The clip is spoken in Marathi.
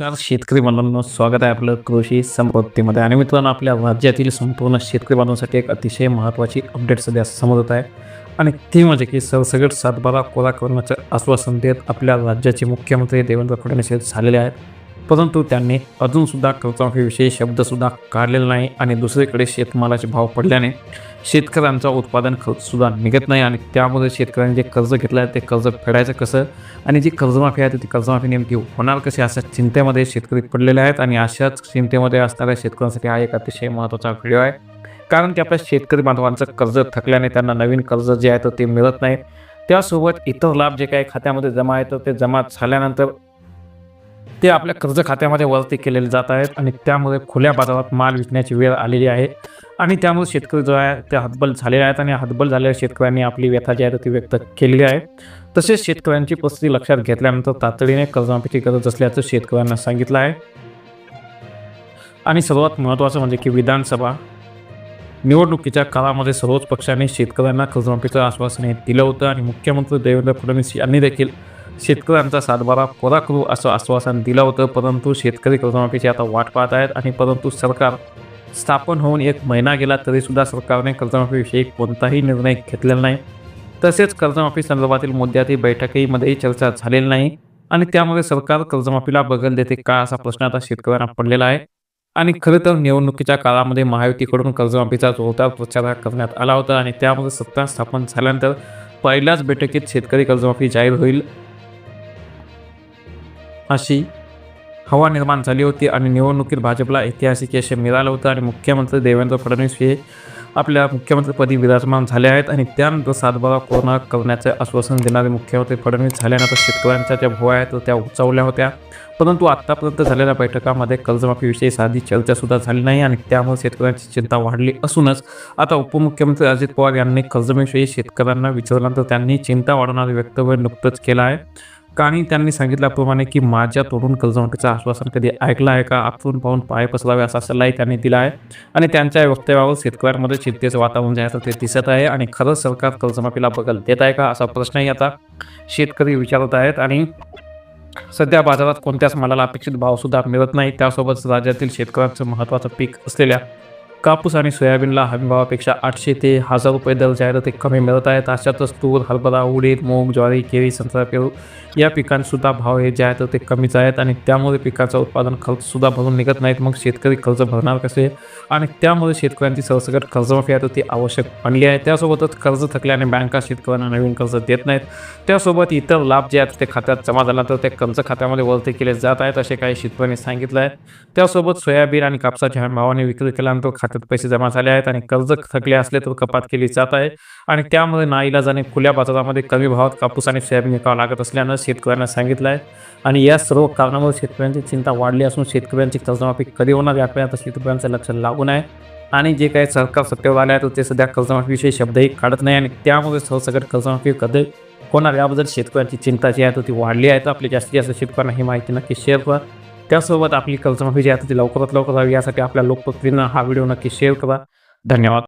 तर शेतकरी बांधवांना स्वागत आहे आपलं कृषी संपत्तीमध्ये. आणि मित्रांनो आपल्या राज्यातील संपूर्ण शेतकरी बांधवांसाठी एक अतिशय महत्त्वाची अपडेट सध्या समोर येत आहे. आणि ती म्हणजे की सरसगट सातबारा कोरा करण्याचं आश्वासन देत आपल्या राज्याचे मुख्यमंत्री देवेंद्र फडणवीस हे झालेले आहेत. परंतु त्यांनी अजूनसुद्धा कर्जमाफीविषयी शब्दसुद्धा काढलेला नाही आणि दुसरीकडे शेतमालाचे भाव पडल्याने शेतकऱ्यांचा उत्पादन खर्चसुद्धा निघत नाही आणि त्यामुळे शेतकऱ्यांनी जे कर्ज घेतलं आहे ते कर्ज फेडायचं कसं? आणि जी कर्जमाफी आहे ती कर्जमाफी नेमकी होणार कशी? अशा चिंतेमध्ये शेतकरी पडलेले आहेत आणि अशाच चिंतेमध्ये असणाऱ्या शेतकऱ्यांसाठी हा एक अतिशय महत्त्वाचा व्हिडिओ आहे. कारण की आपल्या शेतकरी बांधवांचं कर्ज थकल्याने त्यांना नवीन कर्ज जे आहे तर ते मिळत नाही. त्यासोबत इतर लाभ जे काही खात्यामध्ये जमा येतं ते जमा झाल्यानंतर ते आपल्या कर्ज खात्यामध्ये वरती केलेले जात आहेत आणि त्यामुळे खुल्या बाजारात माल विकण्याची वेळ आलेली आहे. आणि त्यामुळे शेतकरी जो आहे ते हतबल झालेले आहेत आणि हतबल झालेल्या शेतकऱ्यांनी आपली व्यथा जी आहे ती व्यक्त केलेली आहे. तसेच शेतकऱ्यांची परिस्थिती लक्षात घेतल्यानंतर तातडीने कर्जमाफीची गरज असल्याचं शेतकऱ्यांना सांगितलं आहे. आणि सर्वात महत्त्वाचं म्हणजे की विधानसभा निवडणुकीच्या काळामध्ये सर्वच पक्षांनी शेतकऱ्यांना कर्जमाफीचं आश्वासन दिलं होतं आणि मुख्यमंत्री देवेंद्र फडणवीस यांनी देखील शेतकऱ्यांचा सातबारा कोरा करू असं आश्वासन दिलं होतं परंतु शेतकरी कर्जमाफीची आता वाट पाहत आहेत आणि परंतु सरकार स्थापन होऊन एक महिना गेला तरीसुद्धा सरकारने कर्जमाफीविषयी कोणताही निर्णय घेतलेला नाही. तसेच कर्जमाफी संदर्भातील मुद्द्यातील बैठकीमध्येही चर्चा झालेली नाही आणि त्यामुळे सरकार कर्जमाफीला बगल देते का असा प्रश्न आता शेतकऱ्यांना पडलेला आहे. आणि खरं तर निवडणुकीच्या काळामध्ये महायुतीकडून कर्जमाफीचा जोरदार प्रचार करण्यात आला होता आणि त्यामुळे सत्ता स्थापन झाल्यानंतर पहिल्याच बैठकीत शेतकरी कर्जमाफी जाहीर होईल. अशी हवा निर्माण झाली होती आणि निवडणुकीत भाजपला ऐतिहासिक यश मिळालं होतं आणि मुख्यमंत्री देवेंद्र फडणवीस हे आपल्या मुख्यमंत्रीपदी विराजमान झाले आहेत आणि त्यानंतर सातबारा पूर्ण करण्याचे आश्वासन देणारे मुख्यमंत्री फडणवीस झाल्यानंतर शेतकऱ्यांच्या ज्या भुवा आहेत त्या उंचावल्या होत्या. परंतु आत्तापर्यंत झालेल्या बैठकामध्ये कर्जमाफीविषयी साधी चर्चासुद्धा झाली नाही आणि त्यामुळे शेतकऱ्यांची चिंता वाढली असूनच आता उपमुख्यमंत्री अजित पवार यांनी कर्जमाफीविषयी शेतकऱ्यांना विचारल्यानंतर त्यांनी चिंता वाढवणारे वक्तव्य नुकतंच केलं आहे. आणि त्यांनी सांगितल्याप्रमाणे की माझ्या तोडून कलजवटीचं आश्वासन कधी ऐकलं आहे का? आपण पाहून पाय पसरावे असा सल्लाही त्यांनी दिला आहे. आणि त्यांच्या वक्तव्यावर शेतकऱ्यांमध्ये चिंतेचं वातावरण जे आहे तर ते दिसत आहे. आणि खरंच सरकार कर्जमाफीला बगल देत आहे का असा प्रश्नही आता शेतकरी विचारत आहेत. आणि सध्या बाजारात कोणत्याच मालाला अपेक्षित भावसुद्धा मिळत नाही. त्यासोबत राज्यातील शेतकऱ्यांचं महत्त्वाचं पीक असलेल्या कापूस आणि सोयाबीनला हमीभावापेक्षा आठशे ते हजार रुपये दर जे आहे तर ते कमी मिळत आहेत. अशातच तूर हरभरा उडीद मूग ज्वारी केळी संत्रा पेरू या पिकांसुद्धा भाव हे जे आहे तर ते कमीच आहेत आणि त्यामुळे पिकाचं उत्पादन खर्चसुद्धा भरून निघत नाहीत. मग शेतकरी कर्ज भरणार कसे? आणि त्यामुळे शेतकऱ्यांची सरसकट कर्जमाफी आहे ती आवश्यक बनली आहे. त्यासोबतच कर्ज थकल्याने बँका शेतकऱ्यांना नवीन कर्ज देत नाहीत. त्यासोबत इतर लाभ जे आहेत ते खात्यात जमा झाल्यानंतर ते कर्ज खात्यामध्ये वरती केले जात आहेत असे काही शेतकऱ्यांनी सांगितलं आहे. त्यासोबत सोयाबीन आणि कापसाच्या भावाने विक्री केल्यानंतर खात्यात पैसे जमा झाले आहेत आणि कर्ज थकले असले तर कपात केली जात आहे. आणि त्यामुळे नाईलाजाने खुल्या बाजारामध्ये कमी भावात कापूस आणि सोयाबीन विकावं लागत असल्यानं शेतकऱ्यांना सांगितलं आहे आणि या सर्व कारणामुळे शेतकऱ्यांची चिंता वाढली असून शेतकऱ्यांची कर्जमाफी कधी होणार याकडे आता शेतकऱ्यांचं लक्ष लागून आहे. आणि जे काही सरकार सत्तेवर आले आहे तर ते सध्या कर्जमाफीविषयी शब्दही काढत नाही आणि त्यामुळे सरसकट कर्जमाफी कधी होणार याबद्दल शेतकऱ्यांची चिंता जी आहे तर ती वाढली आहे. तर आपली जास्तीत जास्त शेतकऱ्यांना ही माहिती नक्की शेअर करा. त्यासोबत आपली कर्जमाफी जी आता ती लवकरात लवकर हवी यासाठी आपल्या लोकप्रतिनिधींना हा व्हिडिओ नक्की शेअर करा. धन्यवाद.